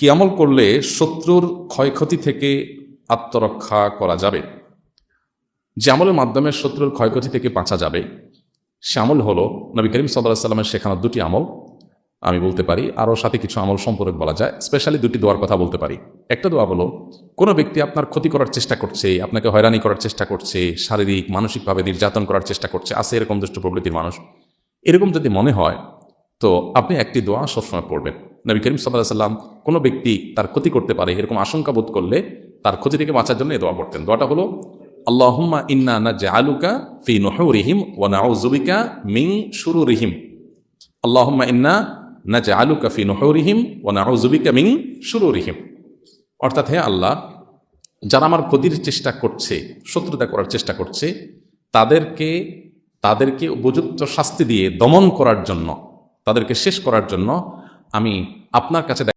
কি আমল করলে শত্রুর ক্ষয়ক্ষতি থেকে আত্মরক্ষা করা যাবে? যে আমলের মাধ্যমে শত্রুর ক্ষয়ক্ষতি থেকে বাঁচা যাবে, সে আমল হলো নবী করিম সাল্লাহ সাল্লামের শেখানো দুটি আমল। আমি বলতে পারি, আরও সাথে কিছু আমল সম্পর্কে বলা যায়। স্পেশালি দুটি দোয়ার কথা বলতে পারি। একটা দোয়া হলো, কোনো ব্যক্তি আপনার ক্ষতি করার চেষ্টা করছে, আপনাকে হয়রানি করার চেষ্টা করছে, শারীরিক, মানসিকভাবে নির্যাতন করার চেষ্টা করছে, আছে এরকম দুষ্ট প্রবৃত্তির মানুষ। এরকম যদি মনে হয়, তো আপনি একটি দোয়া সবসময় পড়বেন। নবী করিম সাল্লাহ সাল্লাম কোনো ব্যক্তি তার ক্ষতি করতে পারে, এরকম আশঙ্কা বোধ করলে তার ক্ষতি থেকে বাঁচার জন্য এই দোয়া পড়তেন। দোয়াটা হলো, আল্লাহম্মা ইন্না না জালুকা ফি নহরিহিম ও নাউজুবিকা মিং শুরুরিহিম। আল্লাহুম্মা ইন্না না জালুকা ফি নহরিহিম ও নাউজুবিকা মিং শুরুরিহিম। অর্থাৎ হে আল্লাহ, যারা আমার ক্ষতির চেষ্টা করছে, শত্রুতা করার চেষ্টা করছে, তাদেরকে তাদেরকে উপযুক্ত শাস্তি দিয়ে দমন করার জন্য, তাদেরকে শেষ করার জন্য আমি আপনার কাছে